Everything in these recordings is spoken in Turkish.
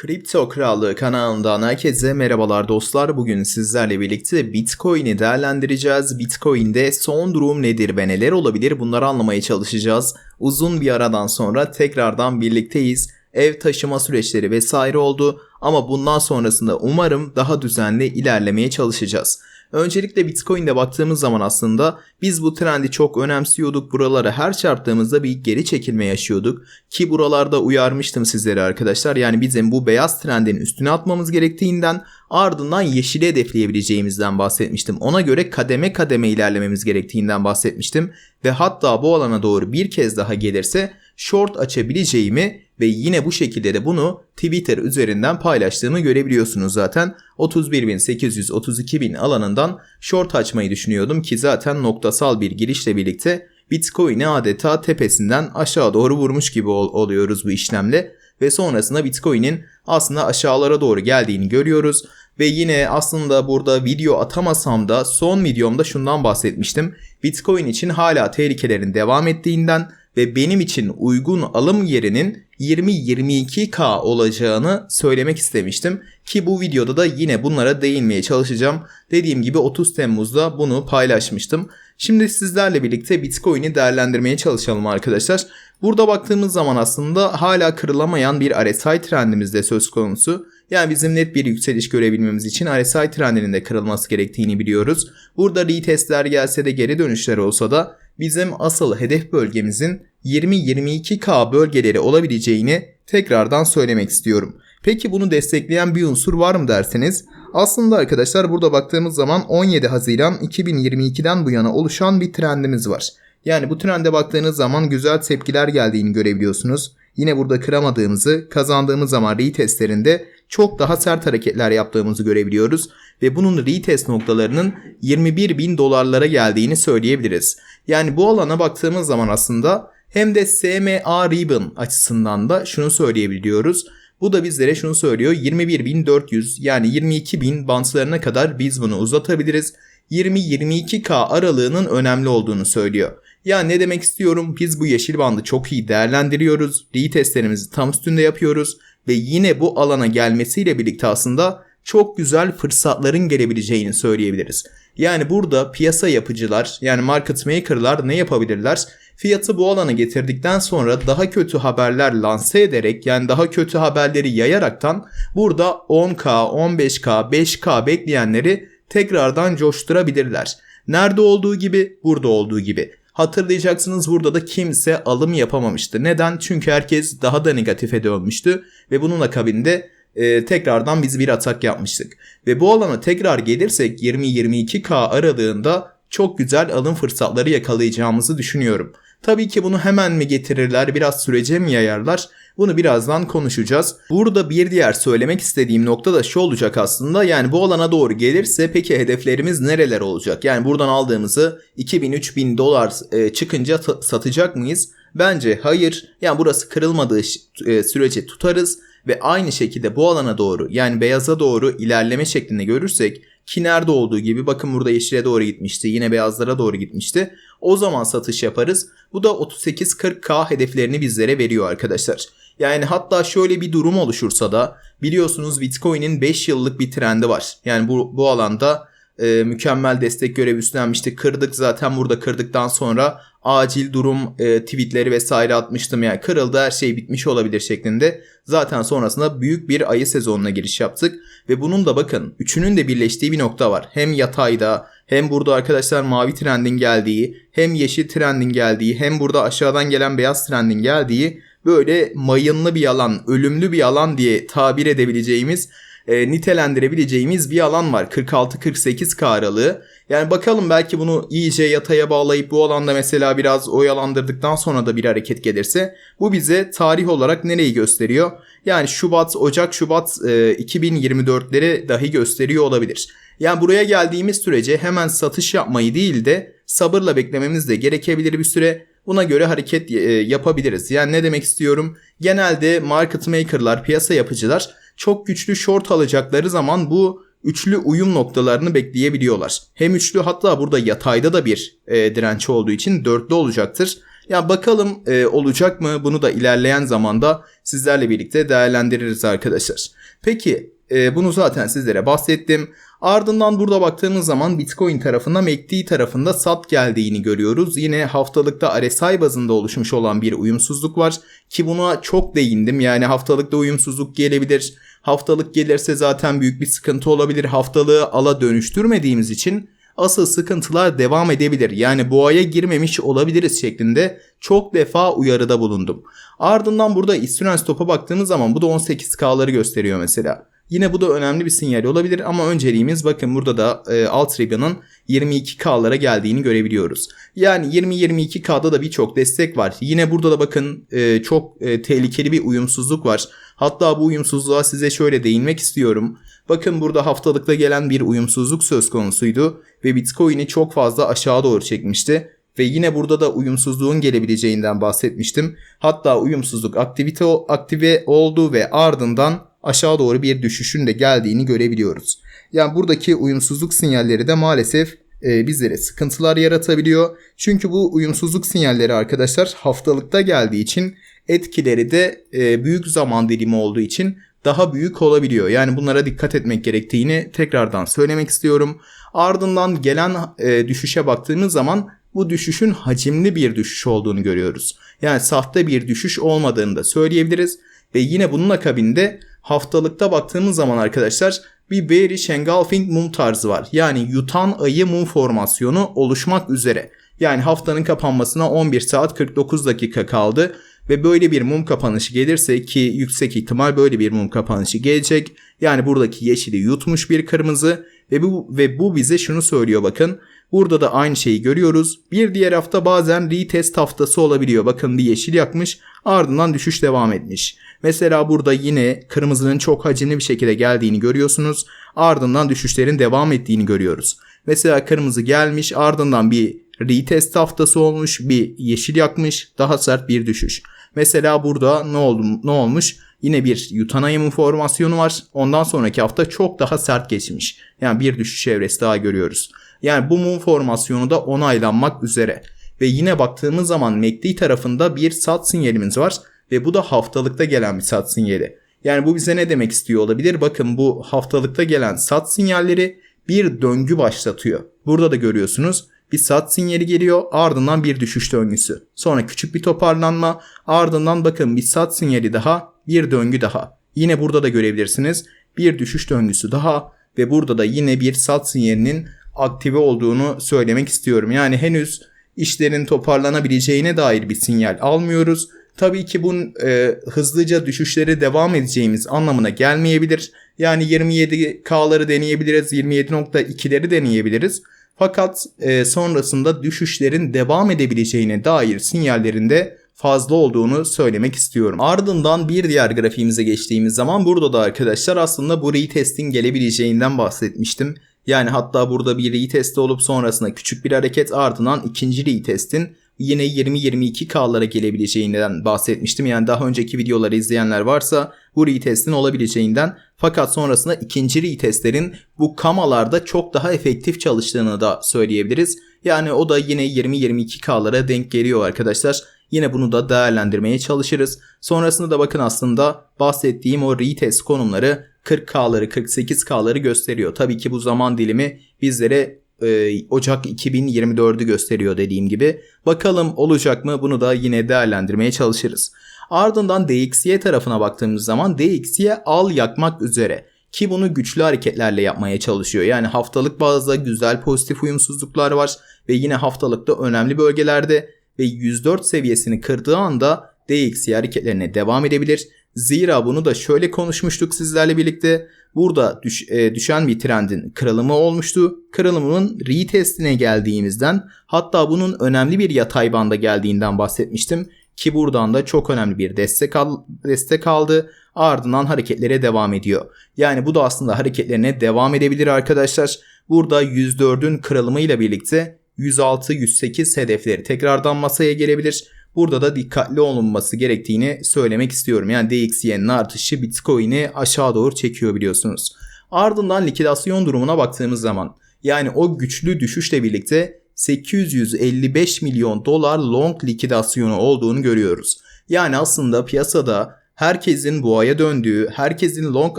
Kripto Krallığı kanalından herkese merhabalar dostlar. Bugün sizlerle birlikte Bitcoin'i değerlendireceğiz. Bitcoin'de son durum nedir ve neler olabilir bunları anlamaya çalışacağız. Uzun bir aradan sonra tekrardan birlikteyiz. Ev taşıma süreçleri vesaire oldu ama bundan sonrasında umarım daha düzenli ilerlemeye çalışacağız. Öncelikle Bitcoin'de baktığımız zaman aslında biz bu trendi çok önemsiyorduk. Buralara her çarptığımızda bir geri çekilme yaşıyorduk. Ki buralarda uyarmıştım sizlere arkadaşlar. Yani bizim bu beyaz trendin üstüne atmamız gerektiğinden ardından yeşili hedefleyebileceğimizden bahsetmiştim. Ona göre kademe kademe ilerlememiz gerektiğinden bahsetmiştim. Ve hatta bu alana doğru bir kez daha gelirse short açabileceğimi ve yine bu şekilde de bunu Twitter üzerinden paylaştığımı görebiliyorsunuz zaten. 31.832.000 alanından short açmayı düşünüyordum ki zaten noktasal bir girişle birlikte Bitcoin'i adeta tepesinden aşağı doğru vurmuş gibi ol- oluyoruz bu işlemle ve sonrasında Bitcoin'in aslında aşağılara doğru geldiğini görüyoruz. Ve yine aslında burada video atamasam da son videomda şundan bahsetmiştim. Bitcoin için hala tehlikelerin devam ettiğinden ve benim için uygun alım yerinin 20-22K olacağını söylemek istemiştim. Ki bu videoda da yine bunlara değinmeye çalışacağım. Dediğim gibi 30 Temmuz'da bunu paylaşmıştım. Şimdi sizlerle birlikte Bitcoin'i değerlendirmeye çalışalım arkadaşlar. Burada baktığımız zaman aslında hala kırılamayan bir RSI trendimiz de söz konusu. Yani bizim net bir yükseliş görebilmemiz için RSI trendinin de kırılması gerektiğini biliyoruz. Burada retestler gelse de geri dönüşler olsa da bizim asıl hedef bölgemizin 20-22K bölgeleri olabileceğini tekrardan söylemek istiyorum. Peki bunu destekleyen bir unsur var mı derseniz? Aslında arkadaşlar burada baktığımız zaman 17 Haziran 2022'den bu yana oluşan bir trendimiz var. Yani bu trende baktığınız zaman güzel tepkiler geldiğini görebiliyorsunuz. Yine burada kıramadığımızı, kazandığımız zaman retestlerinde çok daha sert hareketler yaptığımızı görebiliyoruz. Ve bunun retest noktalarının 21 bin dolarlara geldiğini söyleyebiliriz. Yani bu alana baktığımız zaman aslında hem de SMA Ribbon açısından da şunu söyleyebiliyoruz. Bu da bizlere şunu söylüyor. 21.400 yani 22.000 bantlarına kadar biz bunu uzatabiliriz. 20-22K aralığının önemli olduğunu söylüyor. Ya ne demek istiyorum? Biz bu yeşil bandı çok iyi değerlendiriyoruz. Retestlerimizi tam üstünde yapıyoruz. Ve yine bu alana gelmesiyle birlikte aslında çok güzel fırsatların gelebileceğini söyleyebiliriz. Yani burada piyasa yapıcılar yani market maker'lar ne yapabilirler? Fiyatı bu alana getirdikten sonra daha kötü haberler lanse ederek yani daha kötü haberleri yayaraktan burada 10K, 15K, 5K bekleyenleri tekrardan coşturabilirler. Nerede olduğu gibi burada olduğu gibi. Hatırlayacaksınız burada da kimse alım yapamamıştı. Neden? Çünkü herkes daha da negatife dönmüştü ve bunun akabinde e, tekrardan biz bir atak yapmıştık. Ve bu alana tekrar gelirsek 20-22K aralığında çok güzel alım fırsatları yakalayacağımızı düşünüyorum. Tabii ki bunu hemen mi getirirler, biraz sürece mi yayarlar? Bunu birazdan konuşacağız. Burada bir diğer söylemek istediğim nokta da şu olacak aslında. Yani bu alana doğru gelirse peki hedeflerimiz nereler olacak? Yani buradan aldığımızı 2000-3000 dolar e, çıkınca satacak mıyız? Bence hayır. Yani burası kırılmadığı e, sürece tutarız ve aynı şekilde bu alana doğru yani beyaza doğru ilerleme şeklinde görürsek ki nerede olduğu gibi bakın burada yeşile doğru gitmişti. Yine beyazlara doğru gitmişti. O zaman satış yaparız. Bu da 38-40K hedeflerini bizlere veriyor arkadaşlar. Yani hatta şöyle bir durum oluşursa da biliyorsunuz Bitcoin'in 5 yıllık bir trendi var. Yani bu, bu alanda e, mükemmel destek görevi üstlenmişti. Kırdık zaten burada kırdıktan sonra acil durum e, tweetleri vesaire atmıştım. Yani kırıldı her şey bitmiş olabilir şeklinde. Zaten sonrasında büyük bir ayı sezonuna giriş yaptık. Ve bunun da bakın üçünün de birleştiği bir nokta var. Hem yatayda hem burada arkadaşlar mavi trendin geldiği hem yeşil trendin geldiği hem burada aşağıdan gelen beyaz trendin geldiği böyle mayınlı bir alan, ölümlü bir alan diye tabir edebileceğimiz e, nitelendirebileceğimiz bir alan var. 46-48K aralığı. Yani bakalım belki bunu iyice yataya bağlayıp bu alanda mesela biraz oyalandırdıktan sonra da bir hareket gelirse bu bize tarih olarak nereyi gösteriyor? Yani Şubat, Ocak, Şubat e, 2024'leri dahi gösteriyor olabilir. Yani buraya geldiğimiz sürece hemen satış yapmayı değil de sabırla beklememiz de gerekebilir bir süre. Buna göre hareket e, yapabiliriz. Yani ne demek istiyorum? Genelde market maker'lar, piyasa yapıcılar çok güçlü short alacakları zaman bu üçlü uyum noktalarını bekleyebiliyorlar. Hem üçlü hatta burada yatayda da bir e, direnç olduğu için dörtlü olacaktır. Ya bakalım e, olacak mı? Bunu da ilerleyen zamanda sizlerle birlikte değerlendiririz arkadaşlar. Peki e, bunu zaten sizlere bahsettim. Ardından burada baktığımız zaman Bitcoin tarafında MACD tarafında sat geldiğini görüyoruz. Yine haftalıkta RSI bazında oluşmuş olan bir uyumsuzluk var ki buna çok değindim. Yani haftalıkta uyumsuzluk gelebilir. Haftalık gelirse zaten büyük bir sıkıntı olabilir. Haftalığı ala dönüştürmediğimiz için asıl sıkıntılar devam edebilir. Yani boğaya girmemiş olabiliriz şeklinde çok defa uyarıda bulundum. Ardından burada istenen stopa baktığımız zaman bu da 18K'ları gösteriyor mesela. Yine bu da önemli bir sinyal olabilir ama önceliğimiz bakın burada da e, alt ribbon'ın 22K'lara geldiğini görebiliyoruz. Yani 20-22K'da da birçok destek var. Yine burada da bakın e, çok e, tehlikeli bir uyumsuzluk var. Hatta bu uyumsuzluğa size şöyle değinmek istiyorum. Bakın burada haftalıkta gelen bir uyumsuzluk söz konusuydu ve Bitcoin'i çok fazla aşağı doğru çekmişti. Ve yine burada da uyumsuzluğun gelebileceğinden bahsetmiştim. Hatta uyumsuzluk aktivite aktive oldu ve ardından aşağı doğru bir düşüşün de geldiğini görebiliyoruz. Yani buradaki uyumsuzluk sinyalleri de maalesef e, bizlere sıkıntılar yaratabiliyor. Çünkü bu uyumsuzluk sinyalleri arkadaşlar haftalıkta geldiği için etkileri de e, büyük zaman dilimi olduğu için daha büyük olabiliyor. Yani bunlara dikkat etmek gerektiğini tekrardan söylemek istiyorum. Ardından gelen e, düşüşe baktığımız zaman bu düşüşün hacimli bir düşüş olduğunu görüyoruz. Yani sahte bir düşüş olmadığını da söyleyebiliriz. Ve yine bunun akabinde haftalıkta baktığımız zaman arkadaşlar bir bearish engulfing mum tarzı var. Yani yutan ayı mum formasyonu oluşmak üzere. Yani haftanın kapanmasına 11 saat 49 dakika kaldı ve böyle bir mum kapanışı gelirse ki yüksek ihtimal böyle bir mum kapanışı gelecek. Yani buradaki yeşili yutmuş bir kırmızı ve bu ve bu bize şunu söylüyor bakın. Burada da aynı şeyi görüyoruz. Bir diğer hafta bazen retest haftası olabiliyor. Bakın bir yeşil yakmış ardından düşüş devam etmiş. Mesela burada yine kırmızının çok hacimli bir şekilde geldiğini görüyorsunuz. Ardından düşüşlerin devam ettiğini görüyoruz. Mesela kırmızı gelmiş ardından bir retest haftası olmuş bir yeşil yakmış daha sert bir düşüş. Mesela burada ne oldu ne olmuş? Yine bir yutan ayımın formasyonu var. Ondan sonraki hafta çok daha sert geçmiş. Yani bir düşüş evresi daha görüyoruz. Yani bu mum formasyonu da onaylanmak üzere. Ve yine baktığımız zaman MACD tarafında bir sat sinyalimiz var. Ve bu da haftalıkta gelen bir sat sinyali. Yani bu bize ne demek istiyor olabilir? Bakın bu haftalıkta gelen sat sinyalleri bir döngü başlatıyor. Burada da görüyorsunuz bir sat sinyali geliyor ardından bir düşüş döngüsü. Sonra küçük bir toparlanma ardından bakın bir sat sinyali daha bir döngü daha. Yine burada da görebilirsiniz bir düşüş döngüsü daha ve burada da yine bir sat sinyalinin aktive olduğunu söylemek istiyorum. Yani henüz işlerin toparlanabileceğine dair bir sinyal almıyoruz. Tabii ki bunun e, hızlıca düşüşleri devam edeceğimiz anlamına gelmeyebilir. Yani 27K'ları deneyebiliriz, 27.2'leri deneyebiliriz. Fakat e, sonrasında düşüşlerin devam edebileceğine dair sinyallerinde fazla olduğunu söylemek istiyorum. Ardından bir diğer grafiğimize geçtiğimiz zaman burada da arkadaşlar aslında bu retestin gelebileceğinden bahsetmiştim. Yani hatta burada bir retest olup sonrasında küçük bir hareket ardından ikinci retestin yine 20-22K'lara gelebileceğinden bahsetmiştim. Yani daha önceki videoları izleyenler varsa bu retestin olabileceğinden fakat sonrasında ikinci retestlerin bu kamalarda çok daha efektif çalıştığını da söyleyebiliriz. Yani o da yine 20-22K'lara denk geliyor arkadaşlar. Yine bunu da değerlendirmeye çalışırız. Sonrasında da bakın aslında bahsettiğim o retest konumları 40K'ları 48K'ları gösteriyor. Tabii ki bu zaman dilimi bizlere e, Ocak 2024'ü gösteriyor dediğim gibi. Bakalım olacak mı bunu da yine değerlendirmeye çalışırız. Ardından DXY tarafına baktığımız zaman DXY al yakmak üzere ki bunu güçlü hareketlerle yapmaya çalışıyor. Yani haftalık bazda güzel pozitif uyumsuzluklar var ve yine haftalıkta önemli bölgelerde ve 104 seviyesini kırdığı anda DXY hareketlerine devam edebilir. Zira bunu da şöyle konuşmuştuk sizlerle birlikte. Burada düş, e, düşen bir trendin kırılımı olmuştu. Kırılımının retestine geldiğimizden hatta bunun önemli bir yatay banda geldiğinden bahsetmiştim. Ki buradan da çok önemli bir destek, al, destek aldı. Ardından hareketlere devam ediyor. Yani bu da aslında hareketlerine devam edebilir arkadaşlar. Burada 104'ün kırılımıyla birlikte 106-108 hedefleri tekrardan masaya gelebilir. Burada da dikkatli olunması gerektiğini söylemek istiyorum. Yani DXY'nin artışı Bitcoin'i aşağı doğru çekiyor biliyorsunuz. Ardından likidasyon durumuna baktığımız zaman yani o güçlü düşüşle birlikte 855 milyon dolar long likidasyonu olduğunu görüyoruz. Yani aslında piyasada herkesin boğaya döndüğü, herkesin long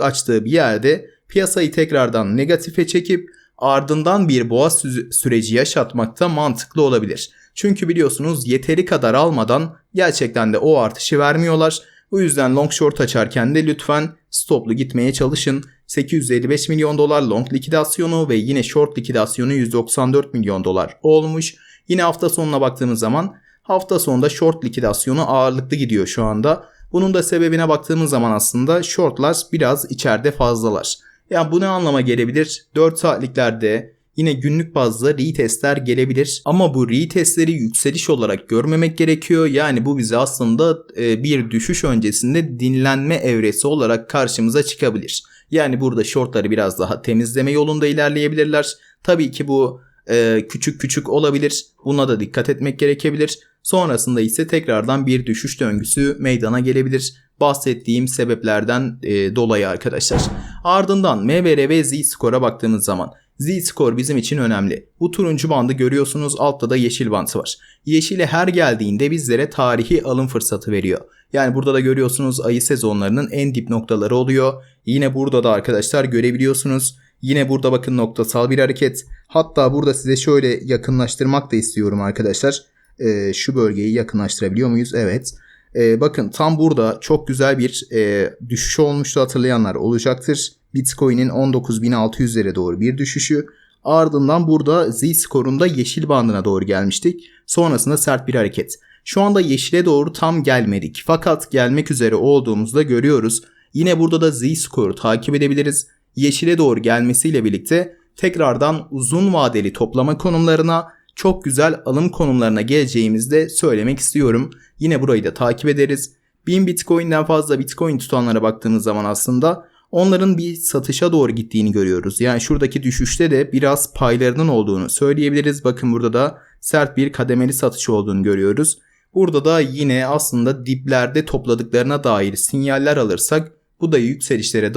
açtığı bir yerde piyasayı tekrardan negatife çekip ardından bir boğa sü- süreci yaşatmakta mantıklı olabilir. Çünkü biliyorsunuz yeteri kadar almadan gerçekten de o artışı vermiyorlar. Bu yüzden long short açarken de lütfen stoplu gitmeye çalışın. 855 milyon dolar long likidasyonu ve yine short likidasyonu 194 milyon dolar olmuş. Yine hafta sonuna baktığımız zaman hafta sonunda short likidasyonu ağırlıklı gidiyor şu anda. Bunun da sebebine baktığımız zaman aslında shortlar biraz içeride fazlalar. Yani bu ne anlama gelebilir? 4 saatliklerde yine günlük bazda retestler gelebilir. Ama bu retestleri yükseliş olarak görmemek gerekiyor. Yani bu bize aslında e, bir düşüş öncesinde dinlenme evresi olarak karşımıza çıkabilir. Yani burada shortları biraz daha temizleme yolunda ilerleyebilirler. Tabii ki bu e, küçük küçük olabilir. Buna da dikkat etmek gerekebilir. Sonrasında ise tekrardan bir düşüş döngüsü meydana gelebilir. Bahsettiğim sebeplerden e, dolayı arkadaşlar. Ardından MBR ve Z-Score'a baktığımız zaman Z-Score bizim için önemli. Bu turuncu bandı görüyorsunuz altta da yeşil bant var. Yeşile her geldiğinde bizlere tarihi alım fırsatı veriyor. Yani burada da görüyorsunuz ayı sezonlarının en dip noktaları oluyor. Yine burada da arkadaşlar görebiliyorsunuz. Yine burada bakın noktasal bir hareket. Hatta burada size şöyle yakınlaştırmak da istiyorum arkadaşlar. Ee, şu bölgeyi yakınlaştırabiliyor muyuz? Evet. Ee, bakın tam burada çok güzel bir e, düşüş olmuştu hatırlayanlar olacaktır. Bitcoin'in 19.600'lere doğru bir düşüşü. Ardından burada Z-Score'un yeşil bandına doğru gelmiştik. Sonrasında sert bir hareket. Şu anda yeşile doğru tam gelmedik. Fakat gelmek üzere olduğumuzda görüyoruz. Yine burada da Z-Score'u takip edebiliriz. Yeşile doğru gelmesiyle birlikte tekrardan uzun vadeli toplama konumlarına çok güzel alım konumlarına geleceğimizi de söylemek istiyorum. Yine burayı da takip ederiz. 1000 Bitcoin'den fazla Bitcoin tutanlara baktığımız zaman aslında onların bir satışa doğru gittiğini görüyoruz. Yani şuradaki düşüşte de biraz paylarının olduğunu söyleyebiliriz. Bakın burada da sert bir kademeli satış olduğunu görüyoruz. Burada da yine aslında diplerde topladıklarına dair sinyaller alırsak bu da yükselişlere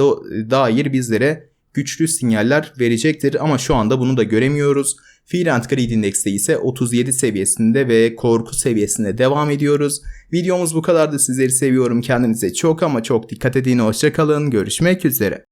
dair bizlere güçlü sinyaller verecektir ama şu anda bunu da göremiyoruz. Fear and Greed Index'te ise 37 seviyesinde ve korku seviyesinde devam ediyoruz. Videomuz bu kadardı. Sizleri seviyorum. Kendinize çok ama çok dikkat edin. Hoşçakalın. Görüşmek üzere.